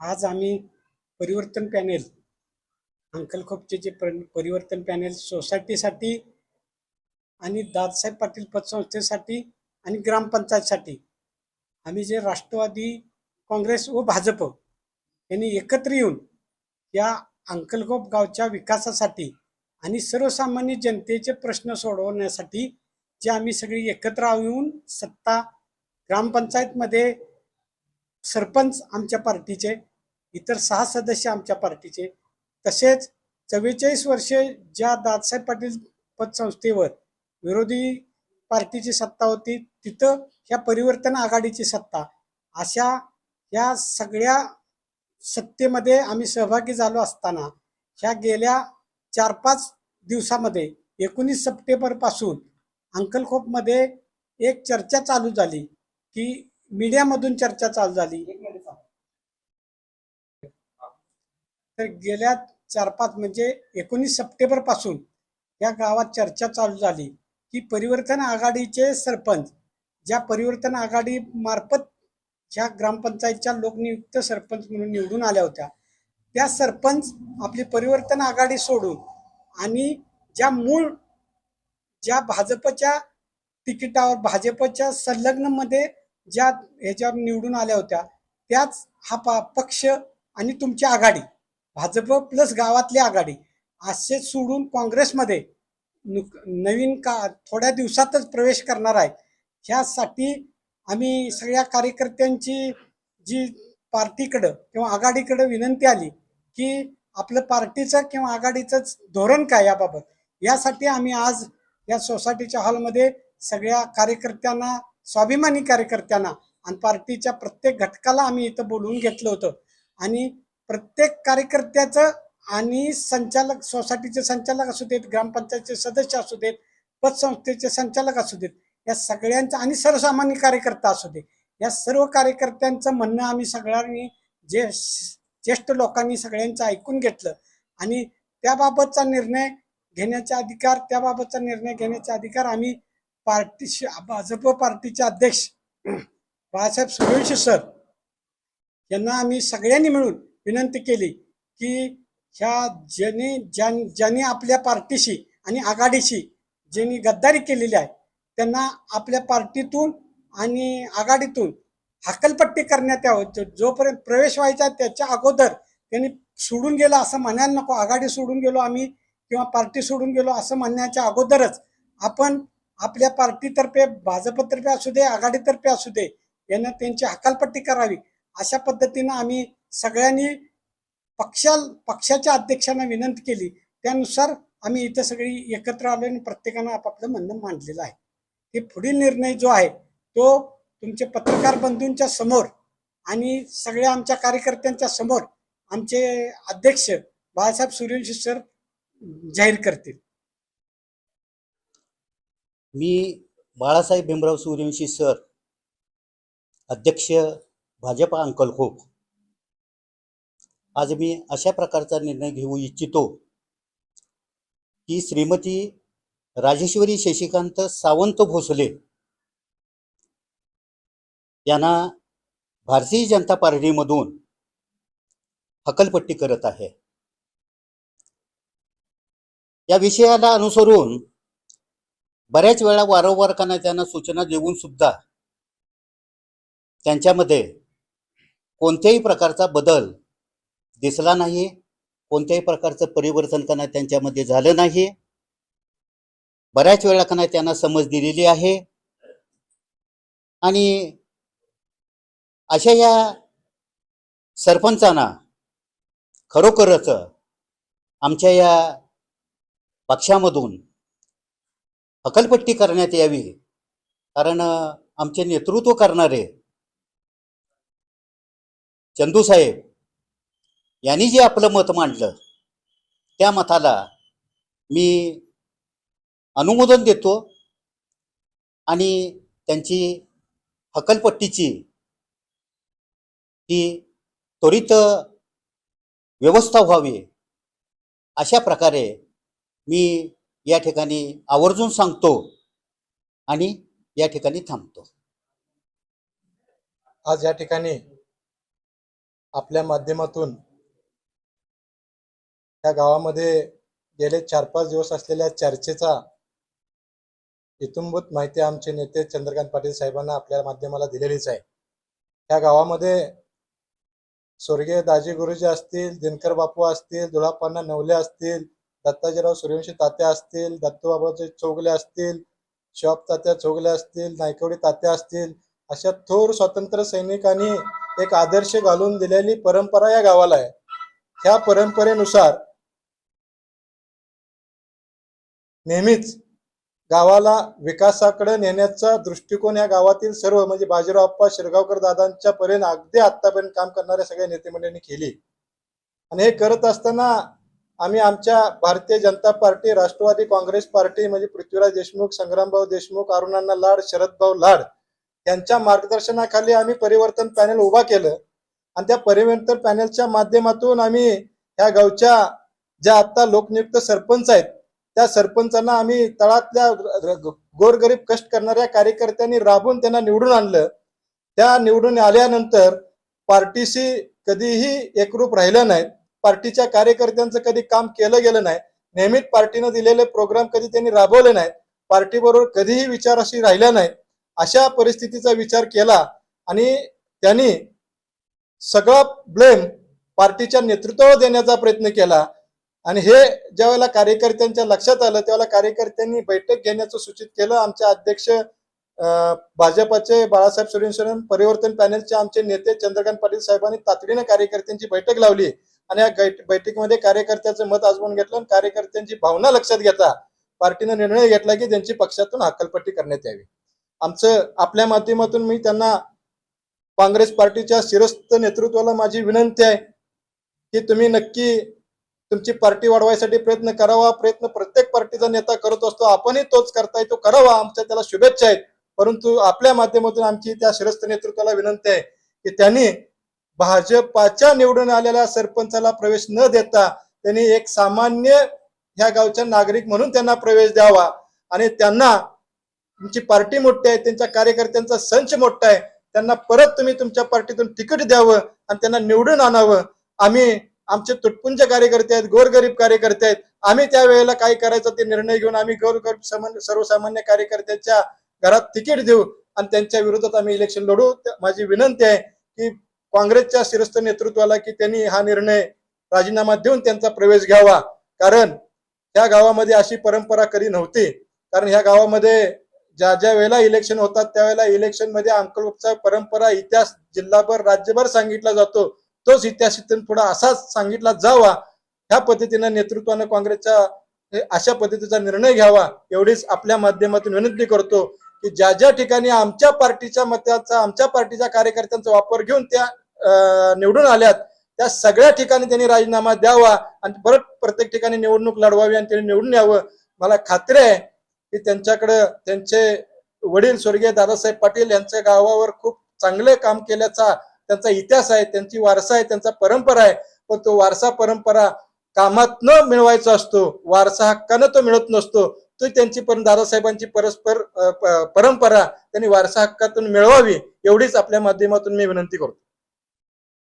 आज आम्ही परिवर्तन पॅनेल अंकलखोपचे जे परिवर्तन पॅनेल सोसायटीसाठी आणि दादासाहेब पाटील पतसंस्थेसाठी आणि ग्रामपंचायतसाठी आम्ही जे राष्ट्रवादी काँग्रेस व भाजप यांनी एकत्र येऊन या अंकलखोप गावच्या विकासासाठी आणि सर्वसामान्य जनतेचे प्रश्न सोडवण्यासाठी जे आम्ही सगळी एकत्र येऊन सत्ता ग्रामपंचायतमध्ये सरपंच आमच्या पार्टीचे इतर सहा सदस्य आमच्या पार्टीचे तसेच चव्वेचाळीस वर्षे ज्या दादासाहेब पाटील पतसंस्थेवर विरोधी पार्टीची सत्ता होती तिथं ह्या परिवर्तन आघाडीची सत्ता. अशा या सगळ्या सत्तेमध्ये आम्ही सहभागी झालो असताना ह्या गेल्या चार पाच दिवसामध्ये एकोणीस सप्टेंबरपासून अंकलखोपमध्ये एक चर्चा चालू झाली की मीडियामधून चर्चा चालू झाली. तर गेल्या चार पाच म्हणजे एकोणीस सप्टेंबरपासून या गावात चर्चा चालू झाली की परिवर्तन आघाडीचे सरपंच ज्या परिवर्तन आघाडी मार्फत ज्या ग्रामपंचायतच्या लोकनियुक्त सरपंच म्हणून निवडून आल्या होत्या त्या सरपंच आपली परिवर्तन आघाडी सोडून आणि ज्या मूळ ज्या भाजपच्या तिकिटावर भाजपच्या संलग्नमध्ये ज्या ह्याच्यावर निवडून आल्या होत्या त्याच हा पा पक्ष आणि तुमची आघाडी भाजप प्लस गावातली आघाडी असे सोडून काँग्रेसमध्ये नु नवीन का थोड्या दिवसातच प्रवेश करणार आहेत ह्यासाठी आम्ही सगळ्या कार्यकर्त्यांची जी पार्टीकडं किंवा आघाडीकडं विनंती आली की आपलं पार्टीचं किंवा आघाडीचंच धोरण काय याबाबत यासाठी आम्ही आज या सोसायटीच्या हॉलमध्ये सगळ्या कार्यकर्त्यांना स्वाभिमानी कार्यकर्त्यांना आणि पार्टीच्या प्रत्येक घटकाला आम्ही इथं बोलवून घेतलं होतं. आणि प्रत्येक कार्यकर्त्याचं आणि संचालक सोसायटीचे संचालक असू देत ग्रामपंचायतचे सदस्य असू देत पतसंस्थेचे संचालक असू देत या सगळ्यांचं आणि सर्वसामान्य कार्यकर्ता असू दे या सर्व कार्यकर्त्यांचं म्हणणं आम्ही सगळ्यांनी जे ज्येष्ठ लोकांनी सगळ्यांचं ऐकून घेतलं. आणि त्याबाबतचा निर्णय घेण्याचा अधिकार त्याबाबतचा निर्णय घेण्याचा अधिकार आम्ही पार्टीशी भाजप पार्टीचे अध्यक्ष बाळासाहेब सूर्यवंशी सर यांना आम्ही सगळ्यांनी मिळून विनंती केली की ह्या ज्यांनी ज्या ज्यांनी आपल्या पार्टीशी आणि आघाडीशी ज्यांनी गद्दारी केलेली आहे त्यांना आपल्या पार्टीतून आणि आघाडीतून हकलपट्टी करण्यात यावं. जोपर्यंत प्रवेश व्हायचा त्याच्या अगोदर त्यांनी सोडून गेलो असं म्हणायला नको. आघाडी सोडून गेलो आम्ही किंवा पार्टी सोडून गेलो असं म्हणण्याच्या अगोदरच आपण आपल्या पार्टीतर्फे भाजपतर्फे असू दे आघाडीतर्फे असू दे यांना त्यांची हकालपट्टी करावी. अशा पद्धतीनं आम्ही सगळ्यांनी पक्षा पक्षाच्या अध्यक्षांना विनंती केली. त्यानुसार आम्ही इथं सगळी एकत्र आलो आणि प्रत्येकानं आपापलं म्हणणं मांडलेलं आहे. हे पुढील निर्णय जो आहे तो तुमचे पत्रकार बंधूंच्या समोर आणि सगळ्या आमच्या कार्यकर्त्यांच्या समोर आमचे अध्यक्ष बाळासाहेब सूर्यवंशी सर जाहीर करतील. मी बाळासाहेब भीमराव सूर्यवंशी सर अध्यक्ष भाजप अंकलखोप आज मी अशा प्रकारचा निर्णय घेऊ इच्छितो की श्रीमती राजेश्वरी शशिकांत सावंत भोसले यांना भारतीय जनता पार्टीमधून हकलपट्टी करत आहे. या विषयाला अनुसरून बऱ्याच वेळा वारंवार त्यांना सूचना देऊन सुद्धा त्यांच्यामध्ये कोणत्याही प्रकारचा बदल दिसला नाही कोणत्याही प्रकारचं परिवर्तन त्यांना त्यांच्यामध्ये झालं नाही बऱ्याच वेळा त्यांना त्यांना समज दिलेली आहे. आणि अशा या सरपंचांना खरोखरच आमच्या या पक्षामधून हकलपट्टी करण्यात यावी. कारण आमचे नेतृत्व करणारे चंदू साहेब यांनी जे आपलं मत मांडलं त्या मताला मी अनुमोदन देतो आणि त्यांची हकलपट्टीची ती त्वरित व्यवस्था व्हावी अशा प्रकारे मी या ठिकाणी आवर्जून सांगतो आणि या ठिकाणी थांबतो. आज या ठिकाणी आपल्या माध्यमातून या गावामध्ये गेले चार पाच दिवस असलेल्या चर्चेचा इतुंभूत माहिती आमचे नेते चंद्रकांत पाटील साहेबांना आपल्या माध्यमाला दिलेलीच आहे. या गावामध्ये स्वर्गीय दाजी गुरुजी असतील दिनकर बापू असतील दुलापान्ना नवले असतील दत्ताजीराव सूर्यवंशी तात्या असतील दत्तूबाबाचे चौगले असतील शॉप तात्या चौगले असतील नायकवडी तात्या असतील अशा थोर स्वातंत्र्य सैनिकांनी एक आदर्श घालून दिलेली परंपरा या गावाला आहे. ह्या परंपरेनुसार नेहमीच गावाला विकासाकडे नेण्याचा दृष्टिकोन या गावातील सर्व म्हणजे बाजीराव आप्पा शिरगावकर दादांच्या पर्यंत अगदी आतापर्यंत काम करणाऱ्या सगळ्या नेते मंडळींनी केली. आणि हे करत असताना आम्ही आमच्या भारतीय जनता पार्टी राष्ट्रवादी काँग्रेस पार्टी म्हणजे पृथ्वीराज देशमुख संग्रामभाऊ देशमुख अरुणांना लाड शरदभाऊ लाड यांच्या मार्गदर्शनाखाली आम्ही परिवर्तन पॅनल उभा केलं. आणि त्या परिवर्तन पॅनलच्या माध्यमातून आम्ही ह्या गावच्या ज्या आता लोकनियुक्त सरपंच आहेत त्या सरपंचांना आम्ही तळातल्या गोरगरीब कष्ट करणाऱ्या कार्यकर्त्यांनी राबून त्यांना निवडून आणलं. त्या निवडून आल्यानंतर पार्टीशी कधीही एकरूप राहिलं नाही. पार्टीच्या कार्यकर्त्यांचं कधी काम केलं गेलं नाही नेहमीच पार्टीनं दिलेले प्रोग्राम कधी त्यांनी राबवले नाहीत पार्टी बरोबर कधीही विचार अशी राहिला नाही अशा परिस्थितीचा विचार केला आणि त्यांनी सगळा ब्लेम पार्टीच्या नेतृत्वावर देण्याचा प्रयत्न केला. आणि हे ज्यावेळेला कार्यकर्त्यांच्या लक्षात आलं त्यावेळेला कार्यकर्त्यांनी बैठक घेण्याचं सूचित केलं. आमचे अध्यक्ष अं, भाजपचे बाळासाहेब सुरेश्वरन परिवर्तन पॅनेलचे आमचे नेते चंद्रकांत पाटील साहेबांनी तातडीने कार्यकर्त्यांची बैठक लावली. आणि या बैठकीमध्ये कार्यकर्त्याचं मत आजमावून घेतलं आणि कार्यकर्त्यांची भावना लक्षात घेता पार्टीनं निर्णय घेतला की त्यांची पक्षातून हकलपट्टी करण्यात यावी. आमचं आपल्या माध्यमातून मी त्यांना काँग्रेस पार्टीच्या शिरस्थ नेतृत्वाला माझी विनंती आहे की तुम्ही नक्की तुमची पार्टी वाढवायसाठी प्रयत्न करावा. प्रयत्न प्रत्येक पार्टीचा नेता करत असतो. आपणही तोच करताय तो करावा. आमच्या त्याला शुभेच्छा आहेत. परंतु आपल्या माध्यमातून आमची त्या शिरस्थ नेतृत्वाला विनंती आहे की त्यांनी भाजपाच्या निवडून आलेल्या सरपंचाला प्रवेश न देता त्यांनी एक सामान्य ह्या गावच्या नागरिक म्हणून त्यांना प्रवेश द्यावा. आणि त्यांना तुमची पार्टी मोठी आहे त्यांच्या कार्यकर्त्यांचा संच मोठा आहे त्यांना परत तुम्ही तुमच्या पार्टीतून तिकीट द्यावं आणि त्यांना निवडून आणावं. आम्ही आमचे तुटपुंज कार्यकर्ते आहेत गोरगरीब कार्यकर्ते आहेत. आम्ही त्या वेळेला काय करायचं ते निर्णय घेऊन आम्ही गोरगरीब सर्वसामान्य कार्यकर्त्यांच्या घरात तिकीट देऊ आणि त्यांच्या विरोधात आम्ही इलेक्शन लढू. माझी विनंती आहे की काँग्रेसच्या शिरस्थ नेतृत्वाला की त्यांनी हा निर्णय राजीनामा देऊन त्यांचा प्रवेश घ्यावा. कारण ह्या गावामध्ये अशी परंपरा कधी नव्हती. कारण ह्या गावामध्ये ज्या ज्या वेळेला इलेक्शन होतात त्यावेळेला इलेक्शनमध्ये अंकलचा परंपरा इतिहास जिल्हाभर राज्यभर सांगितला जातो. तोच इतिहास इथून पुढे असाच सांगितला जावा. ह्या पद्धतीनं नेतृत्वानं काँग्रेसच्या अशा पद्धतीचा निर्णय घ्यावा. एवढीच आपल्या माध्यमातून विनंती करतो. की ज्या ज्या ठिकाणी आमच्या पार्टीच्या मताचा आमच्या पार्टीच्या कार्यकर्त्यांचा वापर घेऊन त्या अं, निवडून आल्यात त्या सगळ्या ठिकाणी त्यांनी राजीनामा द्यावा आणि परत प्रत्येक ठिकाणी निवडणूक लढवावी आणि त्यांनी निवडून यावं. मला खात्री आहे की त्यांच्याकडे त्यांचे वडील स्वर्गीय दादासाहेब पाटील यांच्या गावावर खूप चांगले काम केल्याचा त्यांचा इतिहास आहे त्यांची वारसा आहे त्यांचा परंपरा आहे. पण तो वारसा परंपरा कामात न मिळवायचा असतो वारसा हक्कानं तो मिळत नसतो. तो त्यांची पण दादासाहेबांची परस्पर परंपरा त्यांनी वारसा हक्कातून मिळवावी एवढीच आपल्या माध्यमातून मी विनंती करतो.